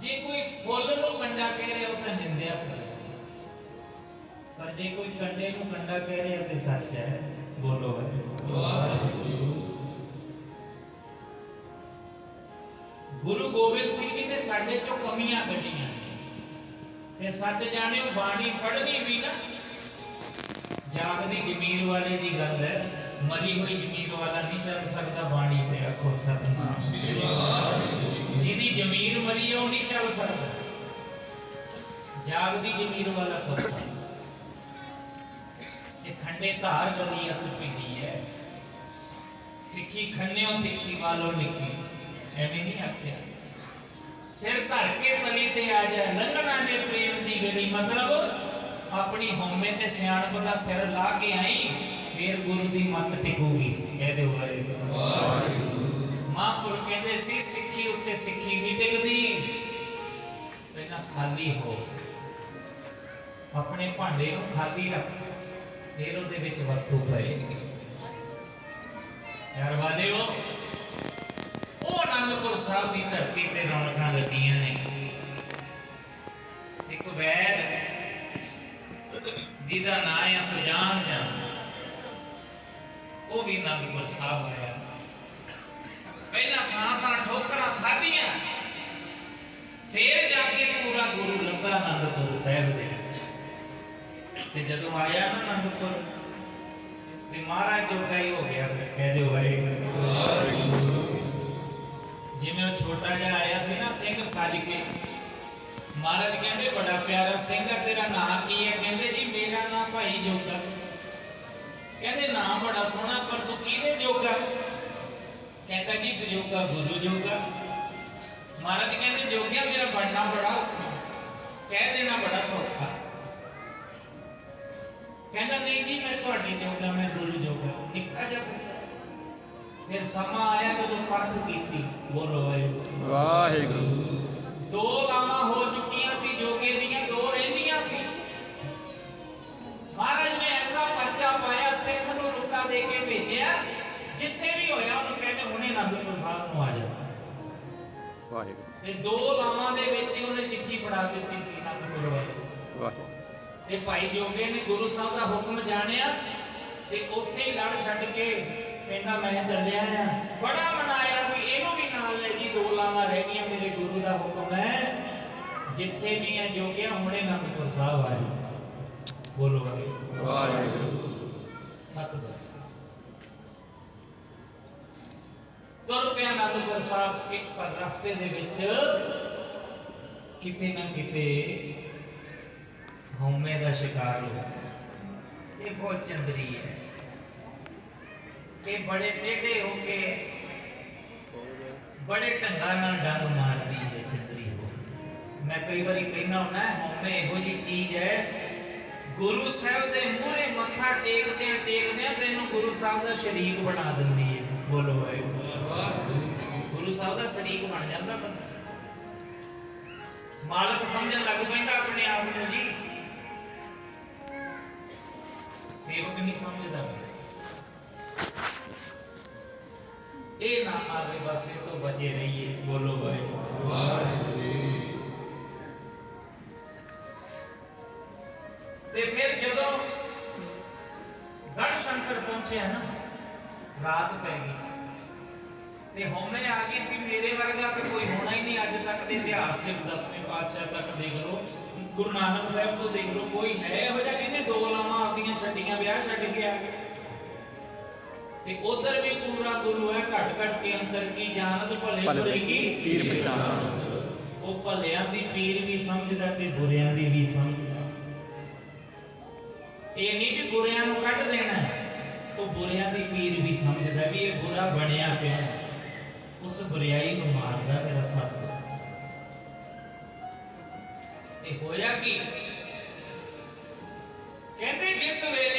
ਜੇ ਕੋਈ ਫੁੱਲ ਨੂੰ ਕੰਡਾ ਕਹਿ ਰਿਹਾ ਉਹ ਤਾਂ ਨਿੰਦਿਆ ਕਰ। ਪਰ ਜੇ ਕੋਈ ਕੰਡੇ ਨੂੰ ਕੰਡਾ ਕਹਿ ਰਿਹਾ ਤੇ ਸੱਚ ਹੈ, ਬੋਲੋ ਗੁਰੂ ਗੋਬਿੰਦ ਸਿੰਘ ਜੀ ਨੇ ਸਾਡੇ ਚੋਂ ਕਮੀਆਂ ਕੱਢੀਆਂ ਤੇ ਸੱਚ ਜਾਣਿਓ, ਬਾਣੀ ਪੜ੍ਹਨੀ ਵੀ ਨਾ, ਜਾਗਦੀ ਜ਼ਮੀਰ ਵਾਲੇ ਦੀ ਗੱਲ ਹੈ। ਮਰੀ ਹੋਈ ਜ਼ਮੀਰ ਵਾਲਾ ਨਹੀਂ ਚੱਲ ਸਕਦਾ, ਬਾਣੀ ਤੇ ਆਖੋ ਸਤਨਾਮ। ਸ੍ਰੀ ਵਾਹਿਗੁਰੂ ਜਿਹਦੀ ਜ਼ਮੀਰ ਮਰੀ ਉਹ ਨਹੀਂ ਚੱਲ ਸਕਦਾ। ਜਾਗਦੀ ਜ਼ਮੀਰ ਵਾਲਾ ਤੁਰ ਸਕਦਾ। ਇਹ ਖੰਡੇ ਧਾਰ ਗਲੀ ਅਤ ਪੀੜੀ ਹੈ। ਸਿੱਖੀ ਖੰਨਿਓ ਤਿੱਖੀ ਵਾਲੋ, ਨਿੱਕੀ। ਐਵੇਂ ਨਹੀਂ ਆਖਿਆ। ਸਿਰ ਧਰ ਕੇ ਤਲੀ ਤੇ ਆ ਜਾ, ਲੰਘਣਾ ਜੇ ਪ੍ਰੇਮ ਦੀ ਗਲੀ। ਮਤਲਬ ਆਪਣੀ ਹਉਮੈ ਤੇ ਸਿਆਣਪ ਦਾ ਸਿਰ ਲਾ ਕੇ ਆਈ ਫਿਰ ਗੁਰੂ ਦੀ ਮੱਤ ਟਿਕੂਗੀ ਕਹਿ ਦਿਓ ਮਹਾਂਪੁਰ ਕਹਿੰਦੇ ਸੀ, ਸਿੱਖੀ ਉੱਤੇ ਸਿੱਖੀ ਨਹੀਂ ਟਿਕਦੀ। ਪਹਿਲਾਂ ਖਾਲੀ ਹੋ। ਆਪਣੇ ਭਾਂਡੇ ਨੂੰ ਖਾਲੀ ਰੱਖ, ਫਿਰ ਉਹਦੇ ਵਿੱਚ ਵਸਤੂ ਪਏਗੀ ਯਾਰ ਵਾਲਿਓ, ਉਹ ਅਨੰਦਪੁਰ ਸਾਹਿਬ ਦੀ ਧਰਤੀ ਤੇ ਰੌਣਕਾਂ ਲੱਗੀਆਂ ਨੇ। ਇੱਕ ਵੈਦ, ਜਿਹਦਾ ਨਾਂ ਹੈ ਸੁਜਾਨ ਜਨ ਉਹ ਵੀ ਅਨੰਦਪੁਰ ਸਾਹਿਬ ਆਇਆ। ਪਹਿਲਾਂ ਥਾਂ ਥਾਂ ਠੋਕਰਾਂ ਖਾਧੀਆਂ। ਫੇਰ ਜਾ ਕੇ ਪੂਰਾ ਗੁਰੂ ਲੱਭਾ ਅਨੰਦਪੁਰ ਸਾਹਿਬ ਦੇ ਵਿੱਚ। ਤੇ ਜਦੋਂ ਆਇਆ ਨਾ ਅਨੰਦਪੁਰ, ਤੇ ਮਹਾਰਾਜ ਜੋਗਾ ਹੀ ਹੋ ਗਿਆ ਫਿਰ, ਕਹਿ ਦਿਓ ਜਿਵੇਂ ਉਹ ਛੋਟਾ ਜਿਹਾ ਆਇਆ ਸੀ ਨਾ ਸਿੰਘ ਸੱਜ ਕੇ, ਮਹਾਰਾਜ ਕਹਿੰਦੇ, ਬੜਾ ਪਿਆਰਾ ਸਿੰਘ ਆ, ਤੇਰਾ ਨਾਂ ਕੀ ਹੈ? ਕਹਿੰਦੇ, ਜੀ, ਮੇਰਾ ਨਾਂ ਭਾਈ ਜੋਗਾ। ਨਾਂ ਬੜਾ ਸੋਹਣਾ ਪਰ ਤੂੰ ਕਿਹਦੇ ਜੋਗਾ? ਕਹਿੰਦਾ ਜੀ ਜੋਗਾ ਗੁਰੂ ਜੋਗਾ। ਮਹਾਰਾਜ ਕਹਿੰਦੇ ਜੋਗਿਆ ਮੇਰਾ ਬਣਨਾ ਬੜਾ ਔਖਾ ਕਹਿ ਦੇਣਾ ਬੜਾ ਸੌਖਾ। ਕਹਿੰਦਾ ਨਹੀਂ ਜੀ ਮੈਂ ਤੁਹਾਡੇ ਜੋਗਾ ਮੈਂ ਗੁਰੂ ਜੋਗਾ। ਨਿੱਕਾ ਜਿਹਾ ਫਿਰ ਸਮਾਂ ਆਇਆ ਜਦੋਂ ਪਰਖ ਕੀਤੀ। ਬੋਲੋ ਵਾਹਿਗੁਰੂ। ਵਾਹਿਗੁਰੂ। ਦੋ ਲਾਵਾਂ ਹੋ ਚੁੱਕੀਆਂ ਸੀ ਜੋਗੇ ਦੋ ਵਾਹਿਗੁਰੂ। ਤੇ ਦੋ ਲਾਵਾਂ ਦੇ ਵਿੱਚ ਹੀ ਉਹਨੇ ਚਿੱਠੀ ਫੜਾ ਦਿੱਤੀ ਸੀ ਅਨੰਦਪੁਰ ਵਾਲੇ ਵਾਹਿਗੁਰੂ। ਤੇ ਭਾਈ ਜੋਗੇ ਨੇ ਗੁਰੂ ਸਾਹਿਬ ਦਾ ਹੁਕਮ ਜਾਣਿਆ ਤੇ ਉੱਥੇ ਹੀ ਲੜ ਛੱਡ ਕੇ ਕਹਿੰਦਾ ਮੈਂ ਚੱਲਿਆ ਆ। ਬੜਾ ਮਨਾਇਆ ਵੀ ਇਹਨੂੰ ਵੀ ਨਾਲ ਲੈ ਜੀ ਦੋ ਲਾਵਾਂ ਰਹਿ ਗਈਆਂ ਮੇਰੇ ਗੁਰੂ ਦਾ ਹੁਕਮ ਹੈ। ਜਿੱਥੇ ਵੀ ਹੈ ਜੋਗਿਆ ਹੁਣੇ ਅਨੰਦਪੁਰ ਸਾਹਿਬ ਆ ਜੀ ਬੋਲੋ ਵਾਹਿਗੁਰੂ। ਵਾਹਿਗੁਰੂ। ਸਤਿਗੁਰ। ਅਨੰਦਪੁਰ ਸਾਹਿਬ ਕੇ ਪਰ ਰਸਤੇ ਦੇ ਵਿੱਚ ਕਿਤੇ ਨਾ ਕਿਤੇ ਹਉਮੈ ਦਾ ਸ਼ਿਕਾਰ ਹੋ ਇਹ ਬਹੁਤ ਚੰਦਰੀ ਹੈ। ਕਿ ਬੜੇ ਟੇਢੇ ਹੋ ਕੇ ਬੜੇ ਢੰਗਾਂ ਨਾਲ ਡੰਗ ਮਾਰਦੀ ਹੈ ਚੰਦਰੀ ਹੋ ਮੈਂ ਕਈ ਵਾਰੀ ਕਹਿਣਾ ਹੁੰਦਾ, ਹਉਮੈ ਇਹੋ ਜੀ ਚੀਜ਼ ਹੈ, ਗੁਰੂ ਸਾਹਿਬ ਦੇ ਮੂਹਰੇ ਮੱਥਾ ਟੇਕਦੇ ਆ ਟੇਕਦੇ ਤੈਨੂੰ ਗੁਰੂ ਸਾਹਿਬ ਦਾ ਸ਼ਰੀਕ ਬਣਾ ਦਿੰਦੀ ਹੈ। ਬੋਲੋ ਵਾਹਿਗੁਰੂ। ਸਾਹਿਬ ਦਾ ਸ਼ਰੀਕ ਬਣ ਜਾਂਦਾ ਬੰਦਾ। ਮਾਲਕ ਸਮਝਣ ਲੱਗ ਪੈਂਦਾ ਆਪਣੇ ਆਪ ਨੂੰ ਜੀ। ਸੇਵਕ ਨਹੀਂ ਸਮਝਦਾ। ਇਹ ਨਾ ਆਵੇ ਬਸ, ਇਹ ਤੋਂ ਬਚੇ ਰਹੀਏ। ਬੋਲੋ ਵਾਹਿਗੁਰੂ ਤੇ ਫਿਰ ਜਦੋਂ ਗੜ ਸ਼ੰਕਰ ਪਹੁੰਚਿਆ ਨਾ, ਰਾਤ ਪੈ ਗਈ। ਤੇ ਹਉਮੈ ਆ ਗਈ ਸੀ ਮੇਰੇ ਵਰਗਾ ਤਾਂ ਕੋਈ ਹੋਣਾ ਹੀ ਨਹੀਂ ਅੱਜ ਤੱਕ ਦੇ ਇਤਿਹਾਸ 'ਚ 10ਵੇਂ ਪਾਤਸ਼ਾਹ ਤੱਕ ਦੇਖ ਲਓ ਗੁਰੂ ਨਾਨਕ ਸਾਹਿਬ ਤੋਂ ਦੇਖ ਲਓ ਕੋਈ ਹੈ ਇਹੋ ਜਿਹਾ ਕਹਿੰਦੇ ਦੋ ਲਾਵਾਂ ਆਪਦੀਆਂ ਛੱਡੀਆਂ ਵਿਆਹ ਛੱਡ ਕੇ ਆ ਗਏ ਤੇ ਉਧਰ ਵੀ ਪੂਰਾ ਗੁਰੂ ਹੈ ਘਟ ਘਟ ਕੇ ਅੰਦਰ ਕੀ ਜਾਣਤ ਭਲੇ ਬੁਰੇ ਕੀ ਪੀਰ ਪਛਾਣ। ਉਹ ਭਲਿਆਂ ਦੀ ਪੀਰ ਵੀ ਸਮਝਦਾ ਤੇ ਬੁਰਿਆਂ ਦੀ ਵੀ ਸਮਝਦਾ ਇਹ ਨਹੀਂ ਵੀ ਬੁਰਿਆਂ ਨੂੰ ਕੱਢ ਦੇਣਾ। ਉਹ ਬੁਰਿਆਂ ਦੀ ਪੀਰ ਵੀ ਸਮਝਦਾ ਵੀ ਇਹ ਬੁਰਾ ਬਣਿਆ ਪਿਆ। ਉਸ ਬੁਰੀਾਈ ਨੂੰ ਮਾਰਦਾ ਮੇਰਾ ਸੱਤ ਤੇ ਹੋਇਆ ਕਿ? ਕਹਿੰਦੇ ਜਿਸ ਵੇਲੇ